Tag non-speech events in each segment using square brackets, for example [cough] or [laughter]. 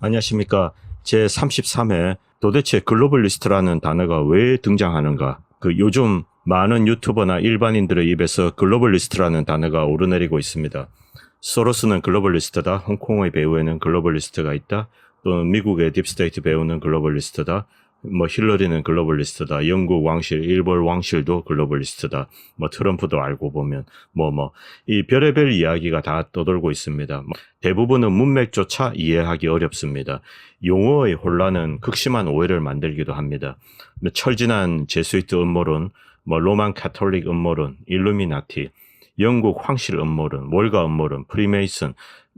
안녕하십니까. 제 33회 도대체 글로벌리스트라는 단어가 왜 등장하는가. 그 요즘 많은 유튜버나 일반인들의 입에서 글로벌리스트라는 단어가 오르내리고 있습니다. 소로스는 글로벌리스트다. 홍콩의 배우에는 글로벌리스트가 있다. 또는 미국의 딥스테이트 배우는 글로벌리스트다. 뭐 힐러리는 글로벌리스트다. 영국 왕실, 일본 왕실도 글로벌리스트다. 뭐 트럼프도 알고 보면 뭐 뭐 이 별의별 이야기가 다 떠돌고 있습니다. 뭐 대부분은 문맥조차 이해하기 어렵습니다. 용어의 혼란은 극심한 오해를 만들기도 합니다. 뭐 철진한 제스위트 음모론, 뭐 로만 카톨릭 음모론, 일루미나티, 영국 황실 음모론, 월가 음모론, 프리메이슨,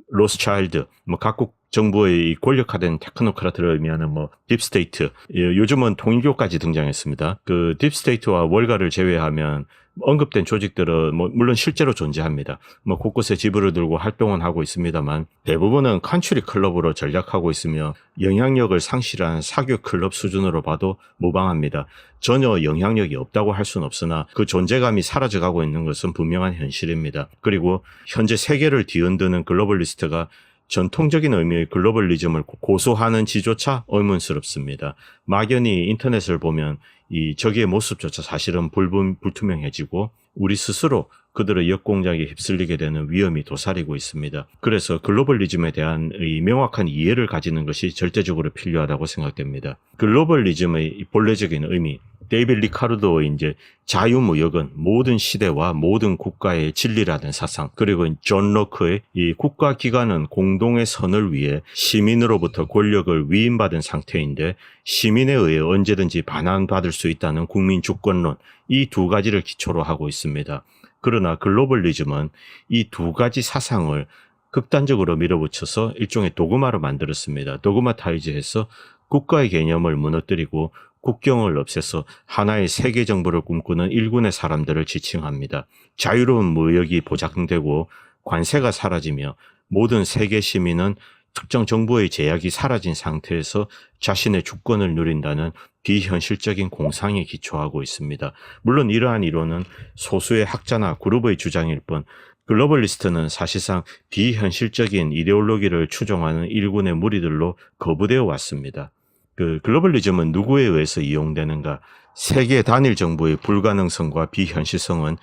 로스차일드, 뭐 각국 정부의 이 권력화된 테크노크라트를 의미하는 뭐 딥스테이트, 예, 요즘은 통일교까지 등장했습니다. 그 딥스테이트와 월가를 제외하면 언급된 조직들은 뭐 물론 실제로 존재합니다. 뭐 곳곳에 지부를 들고 활동은 하고 있습니다만 대부분은 컨츄리 클럽으로 전략하고 있으며 영향력을 상실한 사교 클럽 수준으로 봐도 무방합니다. 전혀 영향력이 없다고 할 수는 없으나 그 존재감이 사라져가고 있는 것은 분명한 현실입니다. 그리고 현재 세계를 뒤흔드는 글로벌리스 트가 전통적인 의미의 글로벌리즘을 고소하는 지조차 의문스럽습니다. 막연히 인터넷을 보면 이 저기의 모습조차 사실은 불분, 불투명해지고 우리 스스로 그들의 역공작에 휩쓸리게 되는 위험이 도사리고 있습니다. 그래서 글로벌리즘에 대한 이 명확한 이해를 가지는 것이 절대적으로 필요하다고 생각됩니다. 글로벌리즘의 본래적인 의미, 데이빌 리카르도의 이제 자유무역은 모든 시대와 모든 국가의 진리라는 사상, 그리고 존 로크의 이 국가기관은 공동의 선을 위해 시민으로부터 권력을 위임받은 상태인데 시민에 의해 언제든지 반환받을 수 있다는 국민 주권론, 이 두 가지를 기초로 하고 있습니다. 그러나 글로벌리즘은 이 두 가지 사상을 극단적으로 밀어붙여서 일종의 도그마로 만들었습니다. 도그마타이즈해서 국가의 개념을 무너뜨리고 국경을 없애서 하나의 세계 정부를 꿈꾸는 일군의 사람들을 지칭합니다. 자유로운 무역이 보장되고 관세가 사라지며 모든 세계 시민은 특정 정부의 제약이 사라진 상태에서 자신의 주권을 누린다는 비현실적인 공상에 기초하고 있습니다. 물론 이러한 이론은 소수의 학자나 그룹의 주장일 뿐 글로벌리스트는 사실상 비현실적인 이데올로기를 추종하는 일군의 무리들로 거부되어 왔습니다. 그 글로벌리즘은 누구에 의해서 이용되는가? 세계 단일 정부의 불가능성과 비현실성은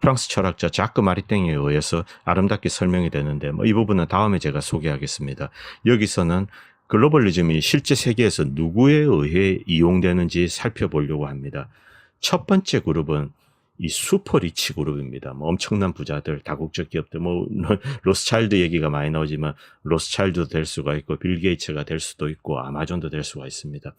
프랑스 철학자 자크 마리땡에 의해서 아름답게 설명이 되는데 뭐 이 부분은 다음에 제가 소개하겠습니다. 여기서는 글로벌리즘이 실제 세계에서 누구에 의해 이용되는지 살펴보려고 합니다. 첫 번째 그룹은 이 슈퍼리치 그룹입니다. 뭐 엄청난 부자들, 다국적 기업들, 뭐 [laughs] 로스차일드 얘기가 많이 나오지만 로스차일드도 될 수가 있고 빌 게이츠가 될 수도 있고 아마존도 될 수가 있습니다.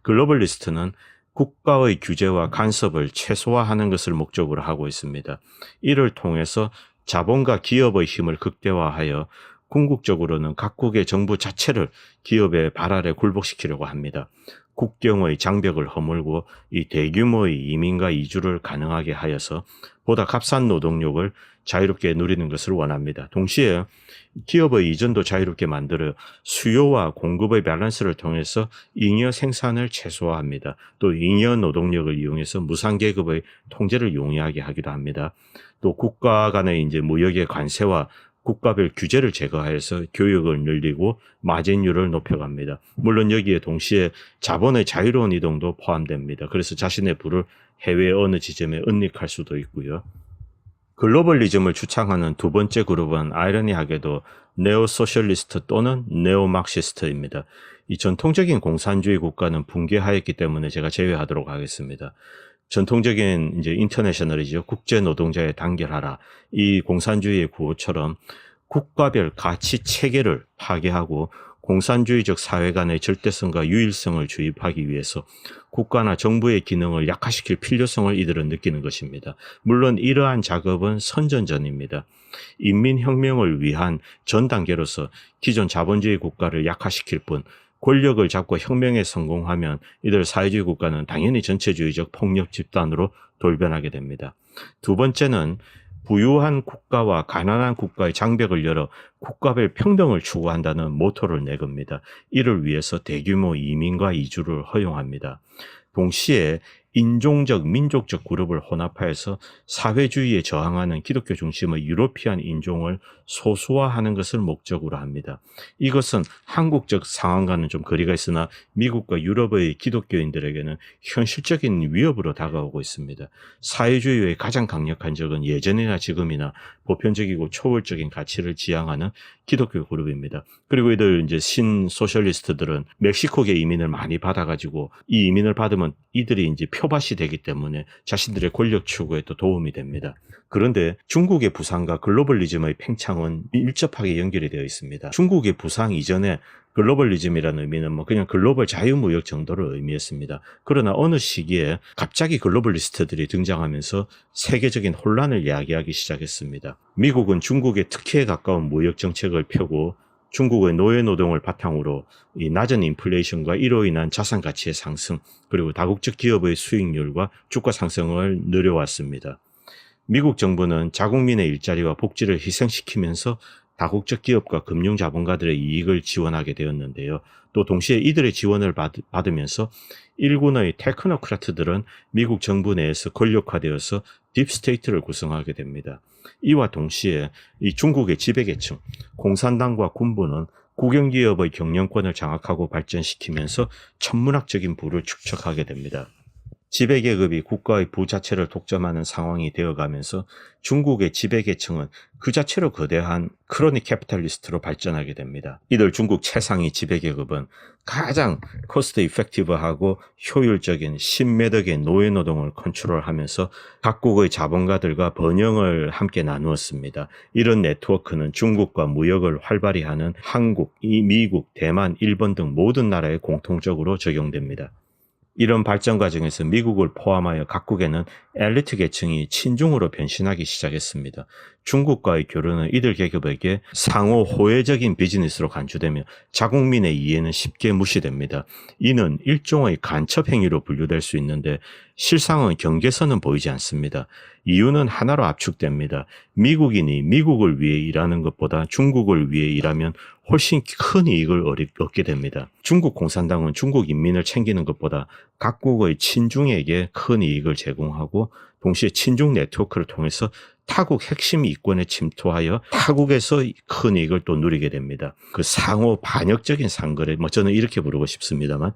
글로벌리스트는 국가의 규제와 간섭을 최소화하는 것을 목적으로 하고 있습니다. 이를 통해서 자본과 기업의 힘을 극대화하여 궁극적으로는 각국의 정부 자체를 기업의 발 아래 굴복시키려고 합니다. 국경의 장벽을 허물고 이 대규모의 이민과 이주를 가능하게 하여서 보다 값싼 노동력을 자유롭게 누리는 것을 원합니다. 동시에 기업의 이전도 자유롭게 만들어 수요와 공급의 밸런스를 통해서 잉여 생산을 최소화합니다. 또 잉여 노동력을 이용해서 무상계급의 통제를 용이하게 하기도 합니다. 또 국가 간의 이제 무역의 관세와 국가별 규제를 제거해서 교육을 늘리고 마진율을 높여갑니다. 물론 여기에 동시에 자본의 자유로운 이동도 포함됩니다. 그래서 자신의 부를 해외 어느 지점에 은닉할 수도 있고요. 글로벌리즘을 주창하는 두 번째 그룹은 아이러니하게도 네오소셜리스트 또는 네오막시스트입니다. 이 전통적인 공산주의 국가는 붕괴하였기 때문에 제가 제외하도록 하겠습니다. 전통적인 이제 인터내셔널이죠. 국제 노동자에 단결하라. 이 공산주의의 구호처럼 국가별 가치 체계를 파괴하고 공산주의적 사회 간의 절대성과 유일성을 주입하기 위해서 국가나 정부의 기능을 약화시킬 필요성을 이들은 느끼는 것입니다. 물론 이러한 작업은 선전전입니다. 인민혁명을 위한 전 단계로서 기존 자본주의 국가를 약화시킬 뿐 권력을 잡고 혁명에 성공하면 이들 사회주의 국가는 당연히 전체주의적 폭력 집단으로 돌변하게 됩니다. 두 번째는 부유한 국가와 가난한 국가의 장벽을 열어 국가별 평등을 추구한다는 모토를 내겁니다. 이를 위해서 대규모 이민과 이주를 허용합니다. 동시에 인종적, 민족적 그룹을 혼합하여서 사회주의에 저항하는 기독교 중심의 유로피안 인종을 소수화하는 것을 목적으로 합니다. 이것은 한국적 상황과는 좀 거리가 있으나 미국과 유럽의 기독교인들에게는 현실적인 위협으로 다가오고 있습니다. 사회주의의 가장 강력한 적은 예전이나 지금이나 보편적이고 초월적인 가치를 지향하는 기독교 그룹입니다. 그리고 이들 이제 신 소셜리스트들은 멕시코계 이민을 많이 받아가지고 이 이민을 받으면 이들이 이제 표밭이 되기 때문에 자신들의 권력 추구에 또 도움이 됩니다. 그런데 중국의 부상과 글로벌리즘의 팽창은 밀접하게 연결이 되어 있습니다. 중국의 부상 이전에 글로벌리즘이라는 의미는 뭐 그냥 글로벌 자유무역 정도를 의미했습니다. 그러나 어느 시기에 갑자기 글로벌리스트들이 등장하면서 세계적인 혼란을 야기하기 시작했습니다. 미국은 중국의 특혜에 가까운 무역 정책을 펴고 중국의 노예 노동을 바탕으로 이 낮은 인플레이션과 이로 인한 자산 가치의 상승 그리고 다국적 기업의 수익률과 주가 상승을 늘려왔습니다. 미국 정부는 자국민의 일자리와 복지를 희생시키면서 다국적 기업과 금융 자본가들의 이익을 지원하게 되었는데요. 또 동시에 이들의 지원을 받, 받으면서 일군의 테크노크라트들은 미국 정부 내에서 권력화되어서 딥스테이트를 구성하게 됩니다. 이와 동시에 이 중국의 지배계층, 공산당과 군부는 국영기업의 경영권을 장악하고 발전시키면서 천문학적인 부를 축적하게 됩니다. 지배계급이 국가의 부자체를 독점하는 상황이 되어가면서 중국의 지배계층은 그 자체로 거대한 크로닉 캐피탈리스트로 발전하게 됩니다. 이들 중국 최상위 지배계급은 가장 코스트 이펙티브하고 효율적인 신매덕의 노예노동을 컨트롤하면서 각국의 자본가들과 번영을 함께 나누었습니다. 이런 네트워크는 중국과 무역을 활발히 하는 한국, 이 미국, 대만, 일본 등 모든 나라에 공통적으로 적용됩니다. 이런 발전 과정에서 미국을 포함하여 각국에는 엘리트 계층이 친중으로 변신하기 시작했습니다. 중국과의 교류는 이들 계급에게 상호 호혜적인 비즈니스로 간주되며 자국민의 이해는 쉽게 무시됩니다. 이는 일종의 간첩 행위로 분류될 수 있는데 실상은 경계선은 보이지 않습니다. 이유는 하나로 압축됩니다. 미국인이 미국을 위해 일하는 것보다 중국을 위해 일하면 훨씬 큰 이익을 얻게 됩니다. 중국 공산당은 중국 인민을 챙기는 것보다 각국의 친중에게 큰 이익을 제공하고 동시에 친중 네트워크를 통해서 타국 핵심 이권에 침투하여 타국에서 큰 이익을 또 누리게 됩니다. 그 상호 반역적인 상거래, 뭐 저는 이렇게 부르고 싶습니다만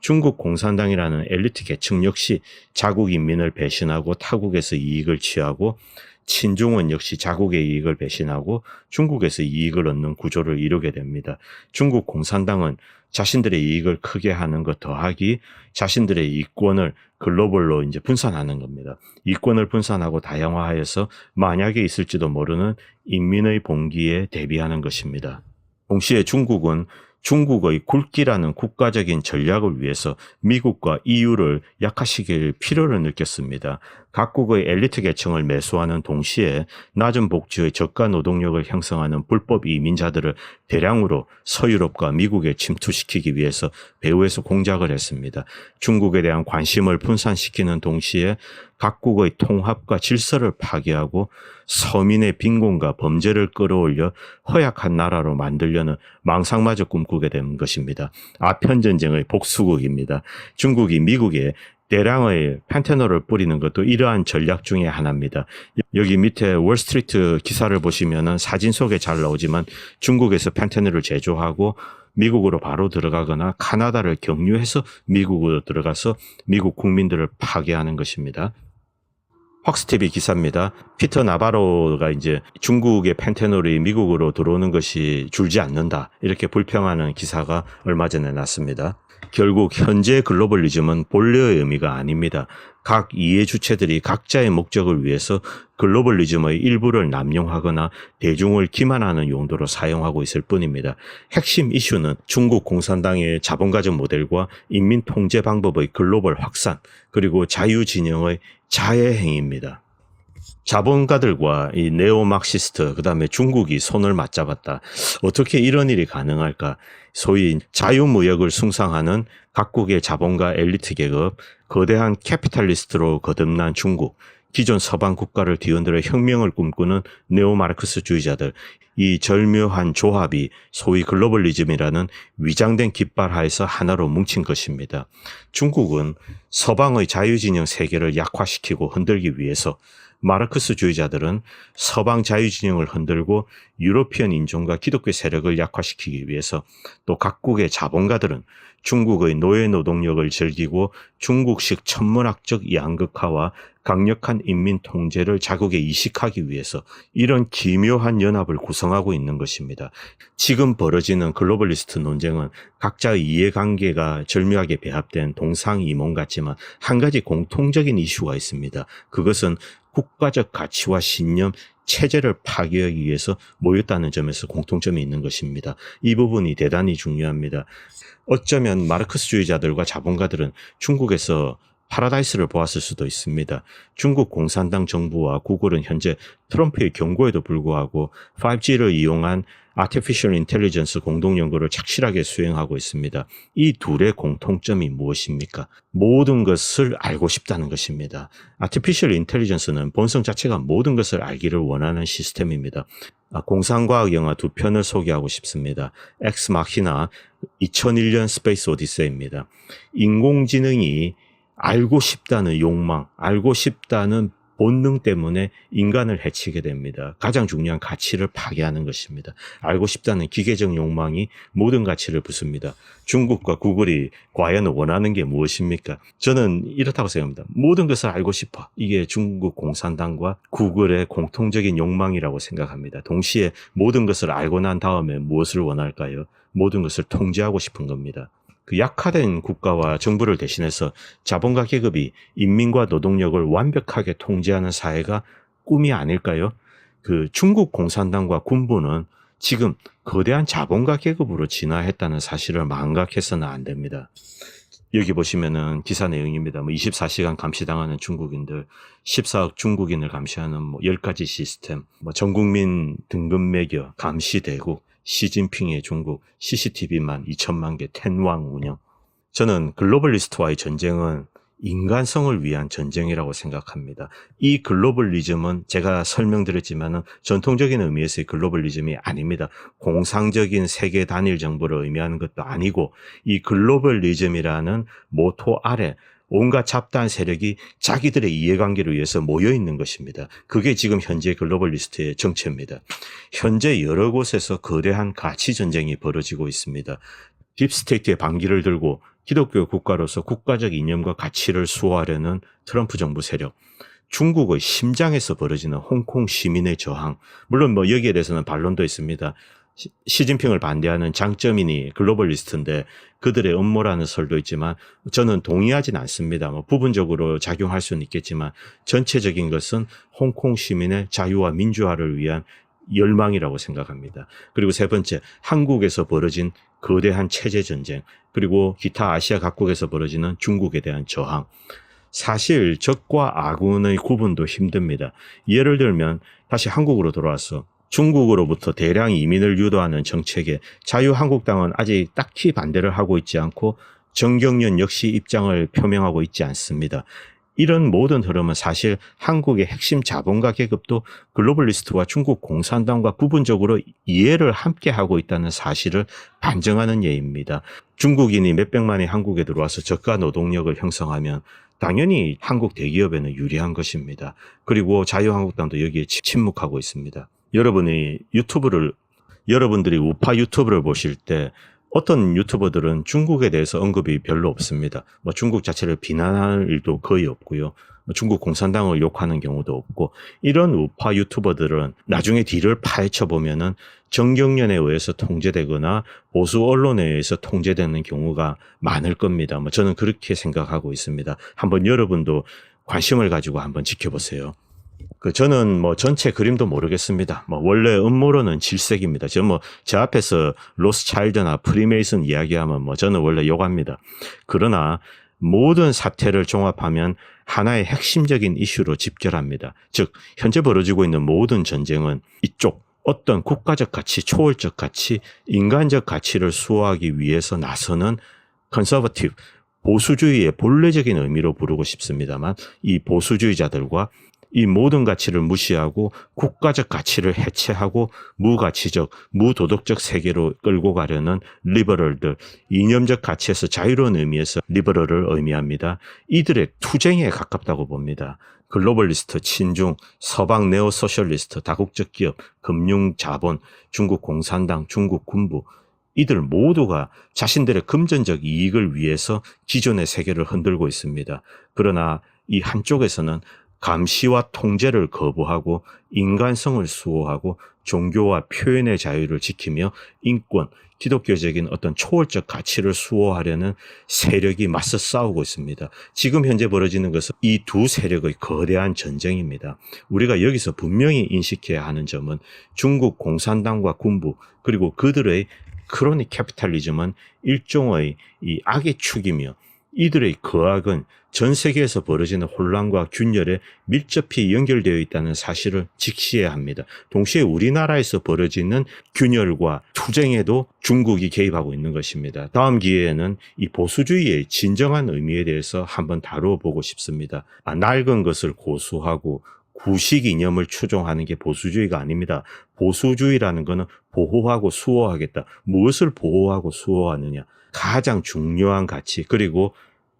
중국 공산당이라는 엘리트 계층 역시 자국 인민을 배신하고 타국에서 이익을 취하고 친중은 역시 자국의 이익을 배신하고 중국에서 이익을 얻는 구조를 이루게 됩니다. 중국 공산당은 자신들의 이익을 크게 하는 것 더하기 자신들의 이권을 글로벌로 이제 분산하는 겁니다. 이권을 분산하고 다양화하여서 만약에 있을지도 모르는 인민의 봉기에 대비하는 것입니다. 동시에 중국은 중국의 굵기라는 국가적인 전략을 위해서 미국과 EU를 약화시킬 필요를 느꼈습니다. 각국의 엘리트 계층을 매수하는 동시에 낮은 복지의 저가 노동력을 형성하는 불법 이민자들을 대량으로 서유럽과 미국에 침투시키기 위해서 배후에서 공작을 했습니다. 중국에 대한 관심을 분산시키는 동시에 각국의 통합과 질서를 파괴하고 서민의 빈곤과 범죄를 끌어올려 허약한 나라로 만들려는 망상마저 꿈꾸게 된 것입니다. 아편 전쟁의 복수국입니다. 중국이 미국에 대량의 펜테놀을 뿌리는 것도 이러한 전략 중의 하나입니다. 여기 밑에 월스트리트 기사를 보시면은 사진 속에 잘 나오지만 중국에서 펜테놀을 제조하고 미국으로 바로 들어가거나 카나다를 경유해서 미국으로 들어가서 미국 국민들을 파괴하는 것입니다. 헉스티비 기사입니다. 피터 나바로가 이제 중국의 펜테놀이 미국으로 들어오는 것이 줄지 않는다. 이렇게 불평하는 기사가 얼마 전에 났습니다. 결국 현재 글로벌리즘은 본래의 의미가 아닙니다. 각 이해 주체들이 각자의 목적을 위해서 글로벌리즘의 일부를 남용하거나 대중을 기만하는 용도로 사용하고 있을 뿐입니다. 핵심 이슈는 중국 공산당의 자본가적 모델과 인민 통제 방법의 글로벌 확산, 그리고 자유 진영의 자해 행위입니다. 자본가들과 이 네오막시스트, 그 다음에 중국이 손을 맞잡았다. 어떻게 이런 일이 가능할까? 소위 자유무역을 숭상하는 각국의 자본가 엘리트 계급, 거대한 캐피탈리스트로 거듭난 중국, 기존 서방 국가를 뒤흔들어 혁명을 꿈꾸는 네오마르크스주의자들 이 절묘한 조합이 소위 글로벌리즘이라는 위장된 깃발 하에서 하나로 뭉친 것입니다. 중국은 서방의 자유진영 세계를 약화시키고 흔들기 위해서 마르크스주의자들은 서방 자유진영을 흔들고 유로피언 인종과 기독교 세력을 약화시키기 위해서 또 각국의 자본가들은 중국의 노예 노동력을 즐기고 중국식 천문학적 양극화와 강력한 인민 통제를 자국에 이식하기 위해서 이런 기묘한 연합을 구성하고 있는 것입니다. 지금 벌어지는 글로벌리스트 논쟁은 각자의 이해관계가 절묘하게 배합된 동상이몽 같지만 한 가지 공통적인 이슈가 있습니다. 그것은 국가적 가치와 신념, 체제를 파괴하기 위해서 모였다는 점에서 공통점이 있는 것입니다. 이 부분이 대단히 중요합니다. 어쩌면 마르크스주의자들과 자본가들은 중국에서 파라다이스를 보았을 수도 있습니다. 중국 공산당 정부와 구글은 현재 트럼프의 경고에도 불구하고 5G를 이용한 Artificial Intelligence 공동 연구를 착실하게 수행하고 있습니다. 이 둘의 공통점이 무엇입니까? 모든 것을 알고 싶다는 것입니다. Artificial Intelligence는 본성 자체가 모든 것을 알기를 원하는 시스템입니다. 아, 공상과학 영화 두 편을 소개하고 싶습니다. 엑스 마키나 2001년 스페이스 오디세이입니다. 인공지능이 알고 싶다는 욕망, 알고 싶다는 본능 때문에 인간을 해치게 됩니다. 가장 중요한 가치를 파괴하는 것입니다. 알고 싶다는 기계적 욕망이 모든 가치를 부숩니다. 중국과 구글이 과연 원하는 게 무엇입니까? 저는 이렇다고 생각합니다. 모든 것을 알고 싶어. 이게 중국 공산당과 구글의 공통적인 욕망이라고 생각합니다. 동시에 모든 것을 알고 난 다음에 무엇을 원할까요? 모든 것을 통제하고 싶은 겁니다. 그 약화된 국가와 정부를 대신해서 자본가 계급이 인민과 노동력을 완벽하게 통제하는 사회가 꿈이 아닐까요? 그 중국 공산당과 군부는 지금 거대한 자본가 계급으로 진화했다는 사실을 망각해서는 안 됩니다. 여기 보시면은 기사 내용입니다. 뭐 24시간 감시당하는 중국인들, 14억 중국인을 감시하는 뭐 10가지 시스템, 뭐 전국민 등급 매겨 감시되고 시진핑의 중국 CCTV만 2천만 개 텐왕 운영. 저는 글로벌리스트와의 전쟁은 인간성을 위한 전쟁이라고 생각합니다. 이 글로벌리즘은 제가 설명드렸지만은 전통적인 의미에서의 글로벌리즘이 아닙니다. 공상적인 세계 단일 정부를 의미하는 것도 아니고 이 글로벌리즘이라는 모토 아래 온갖 잡다한 세력이 자기들의 이해관계를 위해서 모여 있는 것입니다. 그게 지금 현재 글로벌리스트의 정체입니다. 현재 여러 곳에서 거대한 가치 전쟁이 벌어지고 있습니다. 딥스테이트의 반기를 들고 기독교 국가로서 국가적 이념과 가치를 수호하려는 트럼프 정부 세력. 중국의 심장에서 벌어지는 홍콩 시민의 저항. 물론 뭐 여기에 대해서는 반론도 있습니다. 시- 시진핑을 반대하는 장점인이 글로벌리스트인데 그들의 음모라는 설도 있지만 저는 동의하진 않습니다. 뭐 부분적으로 작용할 수는 있겠지만 전체적인 것은 홍콩 시민의 자유와 민주화를 위한 열망이라고 생각합니다. 그리고 세 번째, 한국에서 벌어진 거대한 체제 전쟁, 그리고 기타 아시아 각국에서 벌어지는 중국에 대한 저항. 사실 적과 아군의 구분도 힘듭니다. 예를 들면 다시 한국으로 돌아와서 중국으로부터 대량 이민을 유도하는 정책에 자유한국당은 아직 딱히 반대를 하고 있지 않고 정경련 역시 입장을 표명하고 있지 않습니다. 이런 모든 흐름은 사실 한국의 핵심 자본가 계급도 글로벌리스트와 중국 공산당과 부분적으로 이해를 함께 하고 있다는 사실을 반증하는 예입니다. 중국인이 몇백만이 한국에 들어와서 저가 노동력을 형성하면 당연히 한국 대기업에는 유리한 것입니다. 그리고 자유한국당도 여기에 침- 침묵하고 있습니다. 여러분이 유튜브를 여러분들이 우파 유튜브를 보실 때 어떤 유튜버들은 중국에 대해서 언급이 별로 없습니다. 뭐 중국 자체를 비난할 일도 거의 없고요. 뭐 중국 공산당을 욕하는 경우도 없고 이런 우파 유튜버들은 나중에 뒤를 파헤쳐 보면은 정경련에 의해서 통제되거나 보수 언론에 의해서 통제되는 경우가 많을 겁니다. 뭐 저는 그렇게 생각하고 있습니다. 한번 여러분도 관심을 가지고 한번 지켜보세요. 그 저는 뭐 전체 그림도 모르겠습니다. 뭐 원래 음모론은 질색입니다. 저 뭐 제 앞에서 로스차일드나 프리메이슨 이야기하면 뭐 저는 원래 욕합니다. 그러나 모든 사태를 종합하면 하나의 핵심적인 이슈로 집결합니다. 즉 현재 벌어지고 있는 모든 전쟁은 이쪽 어떤 국가적 가치, 초월적 가치, 인간적 가치를 수호하기 위해서 나서는 컨서버티브 보수주의의 본래적인 의미로 부르고 싶습니다만 이 보수주의자들과 이 모든 가치를 무시하고 국가적 가치를 해체하고 무가치적, 무도덕적 세계로 끌고 가려는 리버럴들, 이념적 가치에서 자유로운 의미에서 리버럴을 의미합니다. 이들의 투쟁에 가깝다고 봅니다. 글로벌리스트, 친중, 서방 네오소셜리스트, 다국적 기업, 금융 자본, 중국 공산당, 중국 군부, 이들 모두가 자신들의 금전적 이익을 위해서 기존의 세계를 흔들고 있습니다. 그러나 이 한쪽에서는 감시와 통제를 거부하고 인간성을 수호하고 종교와 표현의 자유를 지키며 인권, 기독교적인 어떤 초월적 가치를 수호하려는 세력이 맞서 싸우고 있습니다. 지금 현재 벌어지는 것은 이 두 세력의 거대한 전쟁입니다. 우리가 여기서 분명히 인식해야 하는 점은 중국 공산당과 군부 그리고 그들의 크로니 캐피탈리즘은 일종의 이 악의 축이며 이들의 거악은 전 세계에서 벌어지는 혼란과 균열에 밀접히 연결되어 있다는 사실을 직시해야 합니다. 동시에 우리나라에서 벌어지는 균열과 투쟁에도 중국이 개입하고 있는 것입니다. 다음 기회에는 이 보수주의의 진정한 의미에 대해서 한번 다루어 보고 싶습니다. 아, 낡은 것을 고수하고 구식 이념을 추종하는 게 보수주의가 아닙니다. 보수주의라는 것은 보호하고 수호하겠다. 무엇을 보호하고 수호하느냐? 가장 중요한 가치 그리고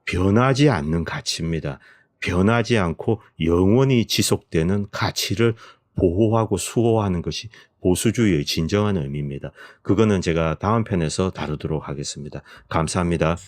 변하지 않는 가치입니다. 변하지 않고 영원히 지속되는 가치를 보호하고 수호하는 것이 보수주의의 진정한 의미입니다. 그거는 제가 다음 편에서 다루도록 하겠습니다. 감사합니다.